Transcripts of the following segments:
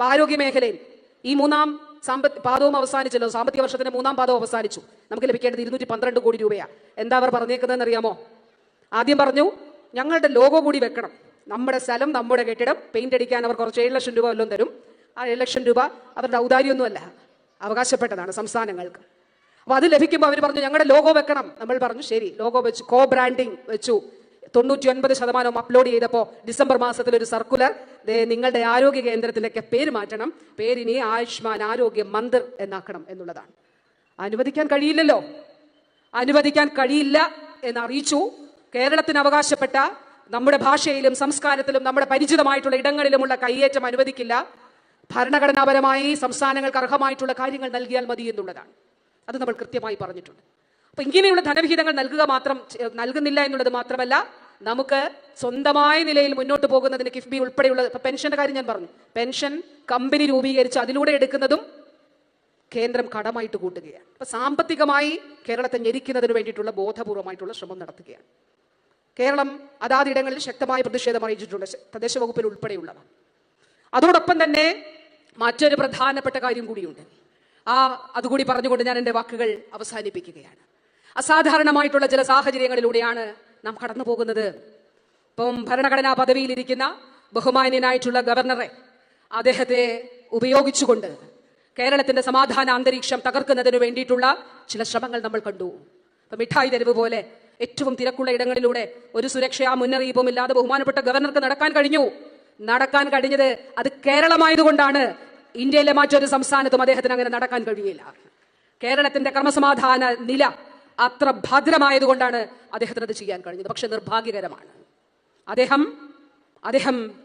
ആരോഗ്യ മേഖലയിൽ ഈ മൂന്നാം സാമ്പത്തി പാദവും അവസാനിച്ചല്ലോ സാമ്പത്തിക വർഷത്തിന്റെ മൂന്നാം പാദവും അവസാനിച്ചു. നമുക്ക് ലഭിക്കേണ്ടത് ഇരുന്നൂറ്റി പന്ത്രണ്ട് കോടി രൂപയാണ് എന്താ അവർ പറഞ്ഞേക്കുന്നതെന്ന് അറിയാമോ ആദ്യം പറഞ്ഞു ഞങ്ങളുടെ ലോഗോ കൂടി വെക്കണം. നമ്മുടെ സ്ഥലം നമ്മുടെ കെട്ടിടം പെയിന്റ് അടിക്കാൻ അവർ കുറച്ച് ഏഴ് ലക്ഷം രൂപ വല്ലതും തരും. ആ ഏഴ് ലക്ഷം രൂപ അവരുടെ ഔദാര്യമൊന്നുമല്ല അവകാശപ്പെട്ടതാണ് സംസ്ഥാനങ്ങൾക്ക്. അപ്പൊ അത് ലഭിക്കുമ്പോൾ അവർ പറഞ്ഞു ഞങ്ങളുടെ ലോഗോ വെക്കണം. നമ്മൾ പറഞ്ഞു ശരി ലോഗോ വെച്ചു കോ ബ്രാൻഡിങ് വെച്ചു. തൊണ്ണൂറ്റി ഒൻപത് ശതമാനവും അപ്ലോഡ് ചെയ്തപ്പോൾ ഡിസംബർ മാസത്തിൽ ഒരു സർക്കുലർ നിങ്ങളുടെ ആരോഗ്യ കേന്ദ്രത്തിലൊക്കെ പേര് മാറ്റണം. പേരിനി ആയുഷ്മാൻ ആരോഗ്യ മന്ദിർ എന്നാക്കണം എന്നുള്ളതാണ്. അനുവദിക്കാൻ കഴിയില്ലല്ലോ. അനുവദിക്കാൻ കഴിയില്ല എന്ന് അറിയിച്ചു കേരളത്തിന് അവകാശപ്പെട്ട നമ്മുടെ ഭാഷയിലും സംസ്കാരത്തിലും നമ്മുടെ പരിചിതമായിട്ടുള്ള ഇടങ്ങളിലുമുള്ള കയ്യേറ്റം അനുവദിക്കില്ല. ഭരണഘടനാപരമായി സംസ്ഥാനങ്ങൾക്ക് അർഹമായിട്ടുള്ള കാര്യങ്ങൾ നൽകിയാൽ മതി എന്നുള്ളതാണ്. അത് നമ്മൾ കൃത്യമായി പറഞ്ഞിട്ടുണ്ട്. അപ്പൊ ഇങ്ങനെയുള്ള ധനവിഹിതങ്ങൾ നൽകുക മാത്രം നൽകുന്നില്ല എന്നുള്ളത് മാത്രമല്ല നമുക്ക് സ്വന്തമായ നിലയിൽ മുന്നോട്ട് പോകുന്നതിന് കിഫ്ബി ഉൾപ്പെടെയുള്ള പെൻഷന്റെ കാര്യം ഞാൻ പറഞ്ഞു. പെൻഷൻ കമ്പനി രൂപീകരിച്ച് അതിലൂടെ എടുക്കുന്നതും കേന്ദ്രം കടമായിട്ട് കൂട്ടുകയാണ്. അപ്പൊ സാമ്പത്തികമായി കേരളത്തെ ഞെരിക്കുന്നതിന് വേണ്ടിയിട്ടുള്ള ബോധപൂർവമായിട്ടുള്ള ശ്രമം നടത്തുകയാണ്. കേരളം അതാതിടങ്ങളിൽ ശക്തമായ പ്രതിഷേധം അറിയിച്ചിട്ടുണ്ട് തദ്ദേശ വകുപ്പിൽ ഉൾപ്പെടെയുള്ളവ. അതോടൊപ്പം തന്നെ മറ്റൊരു പ്രധാനപ്പെട്ട കാര്യം കൂടിയുണ്ട്. ആ അതുകൂടി പറഞ്ഞുകൊണ്ട് ഞാൻ എന്റെ വാക്കുകൾ അവസാനിപ്പിക്കുകയാണ്. അസാധാരണമായിട്ടുള്ള ചില സാഹചര്യങ്ങളിലൂടെയാണ് നാം കടന്നു പോകുന്നത്. ഇപ്പം ഭരണഘടനാ പദവിയിലിരിക്കുന്ന ബഹുമാന്യനായിട്ടുള്ള ഗവർണറെ അദ്ദേഹത്തെ ഉപയോഗിച്ചുകൊണ്ട് കേരളത്തിന്റെ സമാധാന അന്തരീക്ഷം തകർക്കുന്നതിന് വേണ്ടിയിട്ടുള്ള ചില ശ്രമങ്ങൾ നമ്മൾ കണ്ടു. ഇപ്പൊ മിഠായി തെരുവ് പോലെ ഏറ്റവും തിരക്കുള്ള ഇടങ്ങളിലൂടെ ഒരു സുരക്ഷയാ മുന്നറിയിപ്പും ഇല്ലാതെ ബഹുമാനപ്പെട്ട ഗവർണർക്ക് നടക്കാൻ കഴിഞ്ഞു. നടക്കാൻ കഴിഞ്ഞത് അത് കേരളമായതുകൊണ്ടാണ്. ഇന്ത്യയിലെ മറ്റൊരു സംസ്ഥാനത്തും അദ്ദേഹത്തിന് അങ്ങനെ നടക്കാൻ കഴിയില്ല. കേരളത്തിന്റെ ക്രമസമാധാന നില അത്ര ഭദ്രമായതുകൊണ്ടാണ് അദ്ദേഹത്തിന് അത് ചെയ്യാൻ കഴിഞ്ഞത്. പക്ഷെ നിർഭാഗ്യകരമാണ്. അദ്ദേഹം അദ്ദേഹം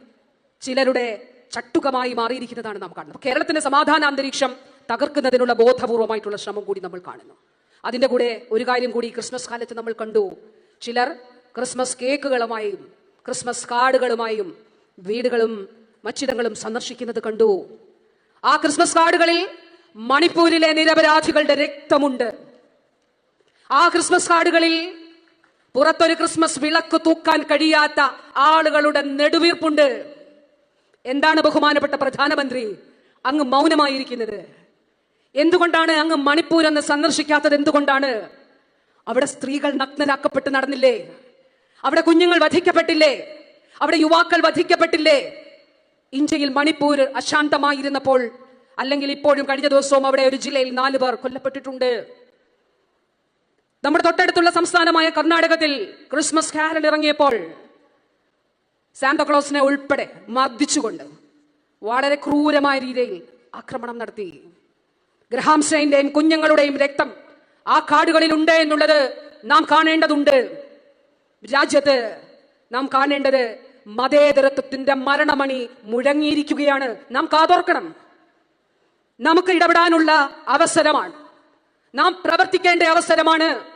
ചിലരുടെ ചട്ടുകമായി മാറിയിരിക്കുന്നതാണ് നാം കാണുന്നത്. കേരളത്തിന്റെ സമാധാന അന്തരീക്ഷം തകർക്കുന്നതിനുള്ള ബോധപൂർവമായിട്ടുള്ള ശ്രമം കൂടി നമ്മൾ കാണുന്നു. അതിന്റെ കൂടെ ഒരു കാര്യം കൂടി ക്രിസ്മസ് കാലത്ത് നമ്മൾ കണ്ടു. ചിലർ ക്രിസ്മസ് കേക്കുകളുമായും ക്രിസ്മസ് കാർഡുകളുമായും വീടുകളും മച്ചിടങ്ങളും സന്ദർശിക്കുന്നത് കണ്ടു. ആ ക്രിസ്മസ് കാർഡുകളിൽ മണിപ്പൂരിലെ നിരപരാധികളുടെ രക്തമുണ്ട്. ആ ക്രിസ്മസ് കാർഡുകളിൽ പുറത്തൊരു ക്രിസ്മസ് വിളക്ക് തൂക്കാൻ കഴിയാത്ത ആളുകളുടെ നെടുവീർപ്പുണ്ട്. എന്താണ് ബഹുമാനപ്പെട്ട പ്രധാനമന്ത്രി? അങ്ങ് മൗനമായിരിക്കുന്നത്. എന്തുകൊണ്ടാണ് അങ്ങ് മണിപ്പൂർ എന്ന് സന്ദർശിക്കാത്തത് എന്തുകൊണ്ടാണ്? അവിടെ സ്ത്രീകൾ നഗ്നരാക്കപ്പെട്ട് നടന്നില്ലേ? അവിടെ കുഞ്ഞുങ്ങൾ വധിക്കപ്പെട്ടില്ലേ? അവിടെ യുവാക്കൾ വധിക്കപ്പെട്ടില്ലേ? ഇന്ത്യയിൽ മണിപ്പൂർ അശാന്തമായിരുന്നപ്പോൾ അല്ലെങ്കിൽ ഇപ്പോഴും കഴിഞ്ഞ ദിവസവും അവിടെ ഒരു ജില്ലയിൽ നാല് പേർ കൊല്ലപ്പെട്ടിട്ടുണ്ട്. നമ്മുടെ തൊട്ടടുത്തുള്ള സംസ്ഥാനമായ കർണാടകത്തിൽ ക്രിസ്മസ് കാരൽ ഇറങ്ങിയപ്പോൾ സാന്താക്ലോസിനെ ഉൾപ്പെടെ മർദ്ദിച്ചുകൊണ്ട് വളരെ ക്രൂരമായ രീതിയിൽ ആക്രമണം നടത്തി. ഗ്രഹാം സ്റ്റൈന്റെയും കുഞ്ഞുങ്ങളുടെയും രക്തം ആ കാടുകളിൽ ഉണ്ട് എന്നുള്ളത് നാം കാണേണ്ടതുണ്ട്. രാജ്യത്ത് നാം കാണേണ്ടത് മതേതരത്വത്തിന്റെ മരണമണി മുഴങ്ങിയിരിക്കുകയാണ്. നാം കാതോർക്കണം. നമുക്ക് ഇടപെടാനുള്ള അവസരമാണ്. നാം പ്രവർത്തിക്കേണ്ട അവസരമാണ്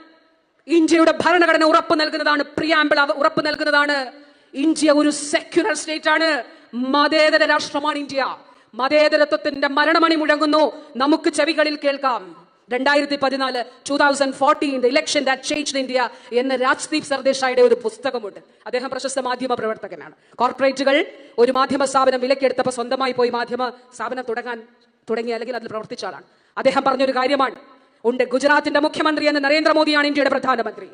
ഇന്ത്യയുടെ ഭരണഘടന ഉറപ്പ് നൽകുന്നതാണ് പ്രിയാമ്പിൾ ഉറപ്പ് നൽകുന്നതാണ്. ഇന്ത്യ ഒരു സെക്യുലർ സ്റ്റേറ്റ് ആണ്. മതേതര രാഷ്ട്രമാണ് ഇന്ത്യ. മതേതരത്വത്തിന്റെ മരണമണി മുഴങ്ങുന്നു. നമുക്ക് ചെവികളിൽ കേൾക്കാം. രണ്ടായിരത്തി പതിനാല് two thousand fourteen election that change India എന്ന രാജ്ദീപ് സർദേശായുടെ ഒരു പുസ്തകമുണ്ട്. അദ്ദേഹം പ്രശസ്ത മാധ്യമ പ്രവർത്തകനാണ്. കോർപ്പറേറ്റുകൾ ഒരു മാധ്യമ സ്ഥാപനം വിലക്കെടുത്തപ്പോൾ സ്വന്തമായി പോയി മാധ്യമ സ്ഥാപനം തുടങ്ങാൻ തുടങ്ങി അല്ലെങ്കിൽ അതിൽ പ്രവർത്തിച്ച ആളാണ്. അദ്ദേഹം പറഞ്ഞൊരു കാര്യമാണ്. ഉണ്ട്. ഗുജറാത്തിന്റെ മുഖ്യമന്ത്രി എന്ന നരേന്ദ്രമോദിയാണ് ഇന്ത്യയുടെ പ്രധാനമന്ത്രി.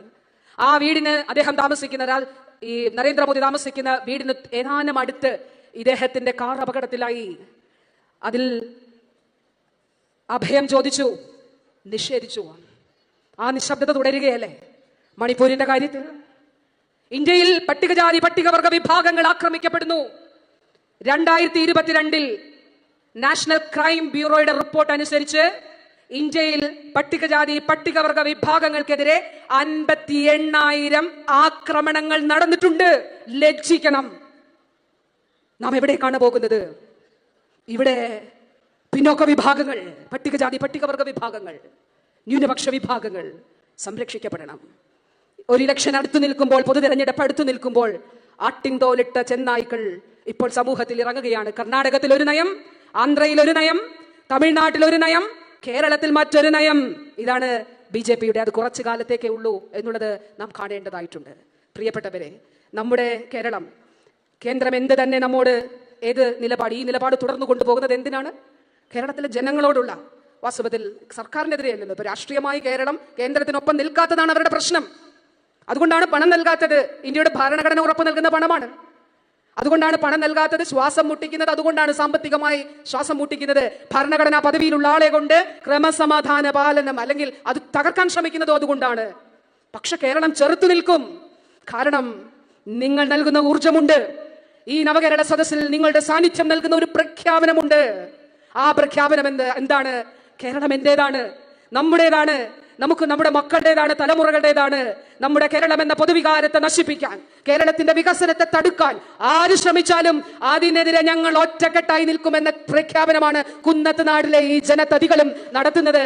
ആ വീടിന് അദ്ദേഹം താമസിക്കുന്ന ഈ നരേന്ദ്രമോദി താമസിക്കുന്ന വീടിന് ഏതാനും അടുത്ത് ഇദ്ദേഹത്തിന്റെ കാർ അപകടത്തിലായി. അതിൽ അഭയം ചോദിച്ചു നിഷേധിച്ചു. ആ നിശബ്ദത തുടരുകയല്ലേ? മണിപ്പൂരിന്റെ കാര്യത്തിൽ ഇന്ത്യയിൽ പട്ടികജാതി പട്ടികവർഗ വിഭാഗങ്ങൾ ആക്രമിക്കപ്പെടുന്നു. രണ്ടായിരത്തി ഇരുപത്തിരണ്ടിൽ നാഷണൽ ക്രൈം ബ്യൂറോയുടെ റിപ്പോർട്ട് അനുസരിച്ച് ഇന്ത്യയിൽ പട്ടികജാതി പട്ടികവർഗ വിഭാഗങ്ങൾക്കെതിരെ അൻപത്തി എണ്ണായിരം ആക്രമണങ്ങൾ നടന്നിട്ടുണ്ട്. ലജ്ജിക്കണം. നാം എവിടേക്കാണ് പോകുന്നത്? ഇവിടെ പിന്നോക്ക വിഭാഗങ്ങൾ പട്ടികജാതി പട്ടികവർഗ വിഭാഗങ്ങൾ ന്യൂനപക്ഷ വിഭാഗങ്ങൾ സംരക്ഷിക്കപ്പെടണം. ഒരു ഇലക്ഷൻ അടുത്തു നിൽക്കുമ്പോൾ പൊതു അടുത്തു നിൽക്കുമ്പോൾ ആട്ടിൻതോലിട്ട ചെന്നായ്ക്കൾ ഇപ്പോൾ സമൂഹത്തിൽ ഇറങ്ങുകയാണ്. കർണാടകത്തിൽ ഒരു നയം ആന്ധ്രയിൽ ഒരു നയം തമിഴ്നാട്ടിൽ ഒരു നയം കേരളത്തിൽ മറ്റൊരു നയം. ഇതാണ് ബി ജെ പിയുടെ അത് കുറച്ചു കാലത്തേക്കേ ഉള്ളൂ എന്നുള്ളത് നാം കാണേണ്ടതായിട്ടുണ്ട്. പ്രിയപ്പെട്ടവരെ നമ്മുടെ കേരളം കേന്ദ്രം എന്ത് തന്നെ നമ്മോട് ഏത് നിലപാട് ഈ നിലപാട് തുടർന്നു കൊണ്ടുപോകുന്നത് എന്തിനാണ്? കേരളത്തിലെ ജനങ്ങളോടുള്ള വാസ്തവത്തിൽ സർക്കാരിനെതിരെയല്ലോ ഇപ്പൊ രാഷ്ട്രീയമായി കേരളം കേന്ദ്രത്തിനൊപ്പം നിൽക്കാത്തതാണ് അവരുടെ പ്രശ്നം. അതുകൊണ്ടാണ് പണം നൽകാത്തത്. ഇന്ത്യയുടെ ഭരണഘടന ഉറപ്പ് നൽകുന്ന പണമാണ്. അതുകൊണ്ടാണ് പണം നൽകാത്തത് ശ്വാസം മുട്ടിക്കുന്നത്. അതുകൊണ്ടാണ് സാമ്പത്തികമായി ശ്വാസം മുട്ടിക്കുന്നത്. ഭരണഘടനാ പദവിയിലുള്ള ആളെ കൊണ്ട് ക്രമസമാധാന പാലനം അല്ലെങ്കിൽ അത് തകർക്കാൻ ശ്രമിക്കുന്നതും അതുകൊണ്ടാണ്. പക്ഷെ കേരളം ചെറുത്തു നിൽക്കും. കാരണം നിങ്ങൾ നൽകുന്ന ഊർജമുണ്ട് ഈ നവകേരള സദസ്സിൽ നിങ്ങളുടെ സാന്നിധ്യം നൽകുന്ന ഒരു പ്രഖ്യാപനമുണ്ട്. ആ പ്രഖ്യാപനം എന്ത് എന്താണ്? കേരളം എന്റേതാണ്? നമ്മുടേതാണ്. നമുക്ക് നമ്മുടെ മക്കളുടേതാണ് തലമുറകളുടേതാണ് നമ്മുടെ കേരളം എന്ന പൊതുവികാരത്തെ നശിപ്പിക്കാൻ കേരളത്തിന്റെ വികസനത്തെ തടുക്കാൻ. ആര് ശ്രമിച്ചാലും അതിനെതിരെ ഞങ്ങൾ ഒറ്റക്കെട്ടായി നിൽക്കുമെന്ന പ്രഖ്യാപനമാണ് കുന്നത്ത് നാടിലെ ഈ ജനതതികളും നടത്തുന്നത്.